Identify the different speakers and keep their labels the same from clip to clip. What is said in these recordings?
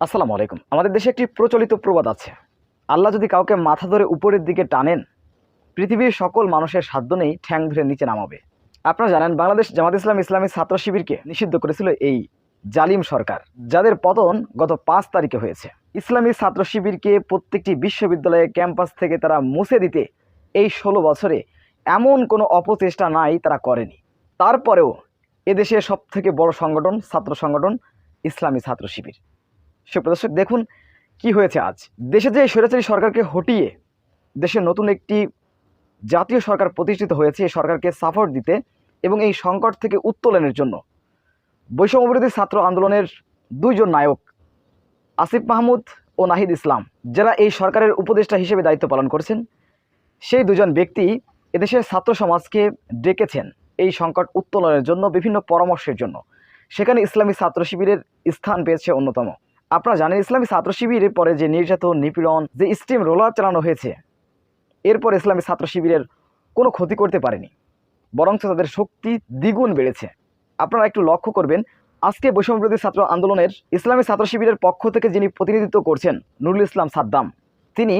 Speaker 1: আসসালামু আলাইকুম। আমাদের দেশে একটি প্রচলিত প্রবাদ আছে। আল্লাহ যদি কাউকে মাথা ধরে উপরের দিকে টানেন, পৃথিবীর সকল মানুষের সাধ্য নেই ঠ্যাং ধরে নিচে নামাবে। আপনারা জানেন, বাংলাদেশ জামাত ইসলাম ইসলামী ছাত্র শিবিরকে নিষিদ্ধ করেছিল এই জালিম সরকার, যাদের পতন গত পাঁচ তারিখে হয়েছে। ইসলামী ছাত্র শিবিরকে প্রত্যেকটি বিশ্ববিদ্যালয়ে ক্যাম্পাস থেকে তারা মুছে দিতে এই ষোলো বছরে এমন কোনো অপচেষ্টা নাই তারা করেনি। তারপরেও এদেশের সব থেকে বড় সংগঠন ছাত্র সংগঠন ইসলামী ছাত্র শিবির। সুপ্রদর্শক দেখুন কি হয়েছে আজ। দেশে যে স্বৈরাচারী সরকারকে হটিয়ে দেশে নতুন একটি জাতীয় সরকার প্রতিষ্ঠিত হয়েছে, এই সরকারকে সাপোর্ট দিতে এবং এই সংকট থেকে উত্তোলনের জন্য বৈষম্যবিরোধী ছাত্র আন্দোলনের দুইজন নায়ক আসিফ মাহমুদ ও নাহিদ ইসলাম, যারা এই সরকারের উপদেষ্টা হিসেবে দায়িত্ব পালন করছেন, সেই দুজন ব্যক্তি এদেশের ছাত্র সমাজকে ডেকেছেন এই সংকট উত্তোলনের জন্য, বিভিন্ন পরামর্শের জন্য। সেখানে ইসলামী ছাত্র শিবিরের স্থান পেয়েছে অন্যতম। আপনারা জানেন, ইসলামী ছাত্র শিবিরের পরে যে নির্যাতন, নিপীড়ন, যে স্টিম রোলার চালানো হয়েছে, এরপর ইসলামী ছাত্র শিবিরের কোনো ক্ষতি করতে পারেনি, বরঞ্চ তাদের শক্তি দ্বিগুণ বেড়েছে। আপনারা একটু লক্ষ্য করবেন, আজকে বৈষম্যবিরোধী ছাত্র আন্দোলনের ইসলামী ছাত্র শিবিরের পক্ষ থেকে যিনি প্রতিনিধিত্ব করছেন, নুরুল ইসলাম সাদ্দাম, তিনি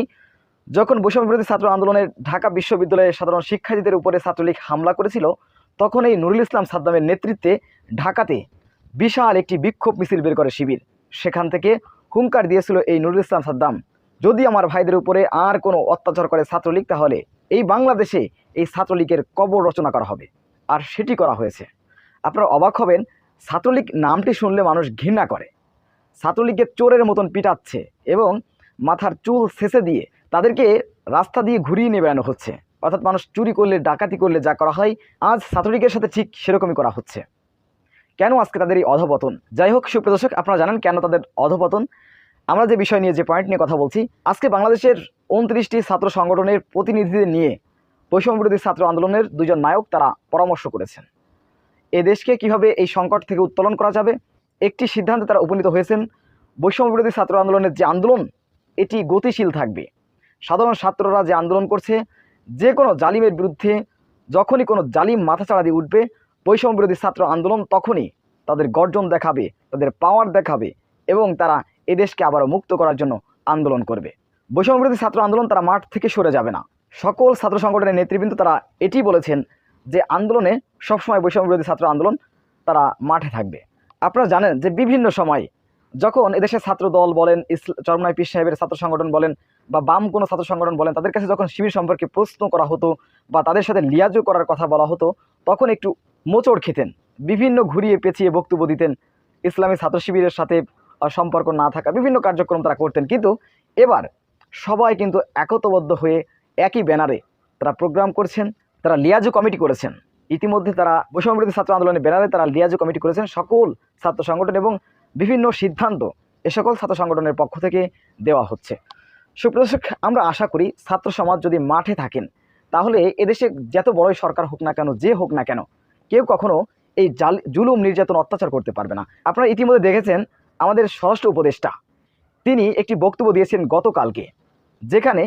Speaker 1: যখন বৈষম্যবিরোধী ছাত্র আন্দোলনের ঢাকা বিশ্ববিদ্যালয়ের সাধারণ শিক্ষার্থীদের উপরে ছাত্রলীগ হামলা করেছিল, তখন এই নুরুল ইসলাম সাদ্দামের নেতৃত্বে ঢাকাতে বিশাল একটি বিক্ষোভ মিছিল বের করে শিবির। সেখান থেকে হুঙ্কার দিয়েছিল এই নুরুল ইসলাম সাদ্দাম। যদি আমার ভাইদের উপরে আর কোনো অত্যাচার করে ছাত্রলীগ, তাহলে এই বাংলাদেশে এই ছাত্রলীগের কবর রচনা করা হবে। আর সেটি করা হয়েছে। আপনারা অবাক হবেন, ছাত্রলীগ নামটি শুনলে মানুষ ঘৃণা করে। ছাত্রলীগের চোরের মতন পিটাচ্ছে এবং মাথার চুল শেষে দিয়ে তাদেরকে রাস্তা দিয়ে ঘুরিয়ে নিয়ে বেড়ানো হচ্ছে। অর্থাৎ মানুষ চুরি করলে, ডাকাতি করলে যা করা হয়, আজ ছাত্রলীগের সাথে ঠিক সেরকমই করা হচ্ছে। কেন আজকে তাদের এই অধপতন? যাই হোক সুপ্রদর্শক আপনারা জানেন কেন তাদের অধপতন। আমরা যে বিষয় নিয়ে যে পয়েন্ট নিয়ে কথা বলছি, আজকে বাংলাদেশের উনত্রিশটি ছাত্র সংগঠনের প্রতিনিধিদের নিয়ে বৈষম্যবিরোধী ছাত্র আন্দোলনের দুজন নায়ক তারা পরামর্শ করেছেন। এ দেশকে কীভাবে এই সংকট থেকে উত্তোলন করা যাবে? একটি সিদ্ধান্তে তারা উপনীত হয়েছেন, বৈষম্যবিরোধী ছাত্র আন্দোলনের যে আন্দোলন, এটি গতিশীল থাকবে। সাধারণ ছাত্ররা যে আন্দোলন করছে, যে কোনো জালিমের বিরুদ্ধে যখনই কোনো জালিম মাথা চাড়া দিয়ে উঠবে বৈষম্যবিরোধী ছাত্র আন্দোলন তখনই তাদের গর্জন দেখাবে, তাদের পাওয়ার দেখাবে এবং তারা এদেশকে আবারও মুক্ত করার জন্য আন্দোলন করবে। বৈষম্যবিরোধী ছাত্র আন্দোলন তারা মাঠ থেকে সরে যাবে না। সকল ছাত্র সংগঠনের নেতৃবৃন্দ তারা এটি বলেছেন যে আন্দোলনে সবসময় বৈষম্যবিরোধী ছাত্র আন্দোলন তারা মাঠে থাকবে। আপনারা জানেন যে বিভিন্ন সময় যখন এদেশের ছাত্র দল বলেন, ইসল, চরমনাই পীর সাহেবের ছাত্র সংগঠন বলেন বা বাম কোনো ছাত্র সংগঠন বলেন, তাদের কাছে যখন শিবির সম্পর্কে প্রশ্ন করা হতো বা তাদের সাথে লিয়াজু করার কথা বলা হতো, তখন একটু মোচড় খেতেন, বিভিন্ন ঘুরিয়ে পেঁচিয়ে বক্তব্য দিতেন, ইসলামী ছাত্র শিবিরের সাথে সম্পর্ক না থাকা বিভিন্ন কার্যক্রম তারা করতেন। কিন্তু এবার সবাই কিন্তু একতবদ্ধ হয়ে একই ব্যানারে তারা প্রোগ্রাম করছেন, তারা লিয়াজু কমিটি করেছেন। ইতিমধ্যে তারা বৈষম্যবিরোধী ছাত্র আন্দোলনের ব্যানারে তারা লিয়াজু কমিটি করেছেন সকল ছাত্র সংগঠন এবং বিভিন্ন সিদ্ধান্ত এ সকল ছাত্র সংগঠনের পক্ষ থেকে দেওয়া হচ্ছে। সুপ্রদর্শক আমরা আশা করি ছাত্র সমাজ যদি মাঠে থাকেন, তাহলে এদেশে যত বড়ই সরকার হোক না কেন, যে হোক না কেন কেউ কখনো এই জাল জুলুম নির্যাতন অত্যাচার করতে পারবে না। আপনারা ইতিমধ্যে দেখেছেন আমাদের স্বরাষ্ট্র উপদেষ্টা, তিনি একটি বক্তব্য দিয়েছেন গতকালকে, যেখানে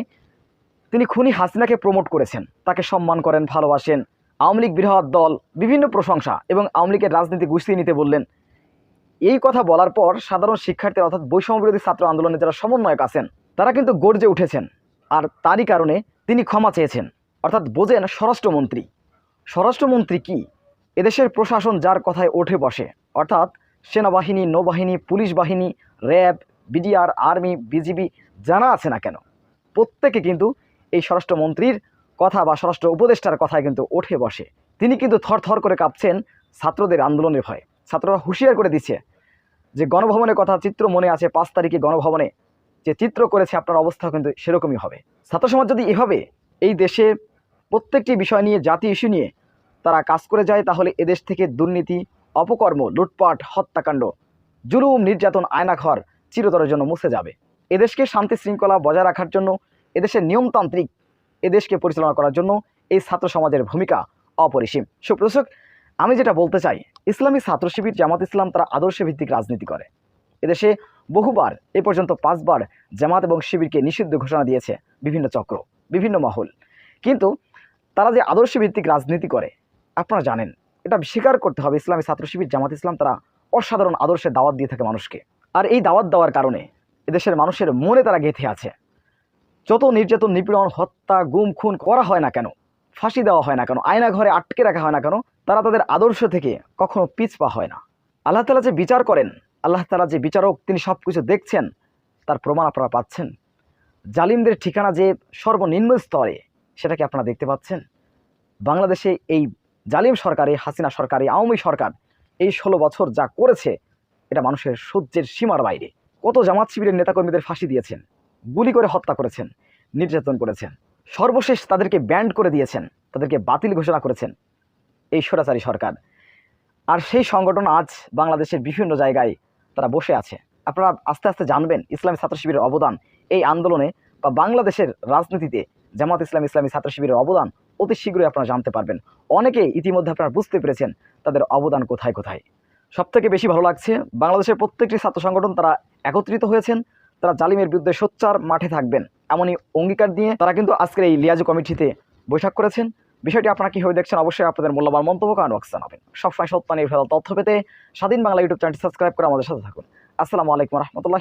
Speaker 1: তিনি খুনি হাসিনাকে প্রমোট করেছেন, তাকে সম্মান করেন, ভালোবাসেন, আওয়ামী লীগ বৃহৎ দল, বিভিন্ন প্রশংসা এবং আওয়ামী লীগের রাজনীতি গুছিয়ে নিতে বললেন। এই কথা বলার পর সাধারণ শিক্ষার্থী অর্থাৎ বৈষম্যবিরোধী ছাত্র আন্দোলনে যারা সমন্বয়ক আছেন, তারা কিন্তু গর্জে উঠেছেন। আর তারই কারণে তিনি ক্ষমা চেয়েছেন। অর্থাৎ বোঝেন স্বরাষ্ট্রমন্ত্রী। স্বরাষ্ট্রমন্ত্রী কি? এদেশের প্রশাসন যার কথায় ওঠে বসে, অর্থাৎ সেনাবাহিনী, নৌবাহিনী, পুলিশ বাহিনী, র্যাব, বিডিআর, আর্মি, বিজিবি, জানা আছে না কেন? প্রত্যেকে কিন্তু এই স্বরাষ্ট্রমন্ত্রীর কথা বা স্বরাষ্ট্র উপদেষ্টার কথায় কিন্তু ওঠে বসে। তিনি কিন্তু থর থর করে কাঁপছেন ছাত্রদের আন্দোলনের ভয়ে। ছাত্ররা হুঁশিয়ার করে দিচ্ছে যে গণভবনের কথা চিত্র মনে আছে, পাঁচ তারিখে গণভবনে যে চিত্র করেছে আপনার অবস্থা কিন্তু সেরকমই হবে। ছাত্র সমাজ যদি এভাবে এই দেশে প্রত্যেকটি বিষয় নিয়ে, জাতি ইস্যু নিয়ে তারা কাজ করে যায় তাহলে এদেশ থেকে দুর্নীতি, অপকর্ম, লুটপাট, হত্যাকাণ্ড, জুলুম, নির্যাতন, আয়নাঘর চিরতরের জন্য মুছে যাবে। এদেশকে শান্তি শৃঙ্খলা বজায় রাখার জন্য, এদেশের নিয়মতান্ত্রিক এদেশকে পরিচালনা করার জন্য এই ছাত্র সমাজের ভূমিকা অপরিসীম। সুপ্রদর্শক আমি যেটা বলতে চাই, ইসলামী ছাত্র শিবির জামাত ইসলাম তারা আদর্শ ভিত্তিক রাজনীতি করে। এদেশে বহুবার, এ পর্যন্ত পাঁচবার জামাত এবং শিবিরকে নিষিদ্ধ ঘোষণা দিয়েছে বিভিন্ন চক্র, বিভিন্ন মহল। কিন্তু তারা যে আদর্শ ভিত্তিক রাজনীতি করে আপনারা জানেন, এটা স্বীকার করতে হবে ইসলামী ছাত্র শিবির জামাত ইসলাম তারা অসাধারণ আদর্শে দাওয়াত দিয়ে থাকে মানুষকে। আর এই দাওয়াত দেওয়ার কারণে এদেশের মানুষের মনে তারা গেঁথে আছে। যত নির্যাতন, নিপীড়ন, হত্যা, গুম, খুন করা হয় না কেন, ফাঁসি দেওয়া হয় না কেন, আয়না ঘরে আটকে রাখা হয় না কেন, তারা তাদের আদর্শ থেকে কখনো পিছপা হয় না। আল্লাহ তালা যে বিচার করেন, আল্লাহ তালা যে বিচারক তিনি সব কিছু দেখছেন, তার প্রমাণ আপনারা পাচ্ছেন। জালিমদের ঠিকানা যে সর্বনিম্ন স্তরে সেটাকে আপনারা দেখতে পাচ্ছেন? বাংলাদেশে এই জালিম সরকার, হাসিনা সরকার, আওয়ামী সরকার এই ষোলো বছর যা করেছে, এটা মানুষের সহ্যের সীমার বাইরে। কত জামাত শিবিরের নেতাকর্মীদের ফাঁসি দিয়েছেন, গুলি করে হত্যা করেছেন, নির্যাতন করেছেন, সর্বশেষ তাদেরকে ব্যান্ড করে দিয়েছেন, তাদেরকে বাতিল ঘোষণা করেছেন এই স্বৈরাচারী সরকার। আর সেই সংগঠন আজ বাংলাদেশের বিভিন্ন জায়গায় তারা বসে আছে। আপনারা আস্তে আস্তে জানবেন, ইসলামী ছাত্র শিবিরের অবদান এই আন্দোলনে বা বাংলাদেশের রাজনীতিতে জামাত ইসলাম ইসলামী ছাত্র শিবিরের অবদান অতি শীঘ্রই আপনারা জানতে পারবেন। অনেকে ইতিমধ্যে আপনারা বুঝতে পেরেছেন তাদের অবদান কোথায় কোথায়। সবথেকে বেশি ভালো লাগছে, বাংলাদেশের প্রত্যেকটি ছাত্র সংগঠন তারা একত্রিত হয়েছেন, তারা জালিমের বিরুদ্ধে সোচ্চার মাঠে থাকবেন। এমনই অঙ্গীকার দিয়ে তারা কিন্তু আজকের এই লিয়াজু কমিটিতে বৈঠক করেছেন। বিষয়টি আপনারা কীভাবে দেখছেন অবশ্যই আপনাদের মূল্যবান মন্তব্য কারণ ওয়াক্স জানাবেন। সবসময় সত্য নির্ভর তথ্য পেতে স্বাধীন বাংলা ইউটিউব চ্যানেলটি সাবস্ক্রাইব করে আমাদের সাথে থাকুন। আসসালামু আলাইকুম রহমতুল্লাহ।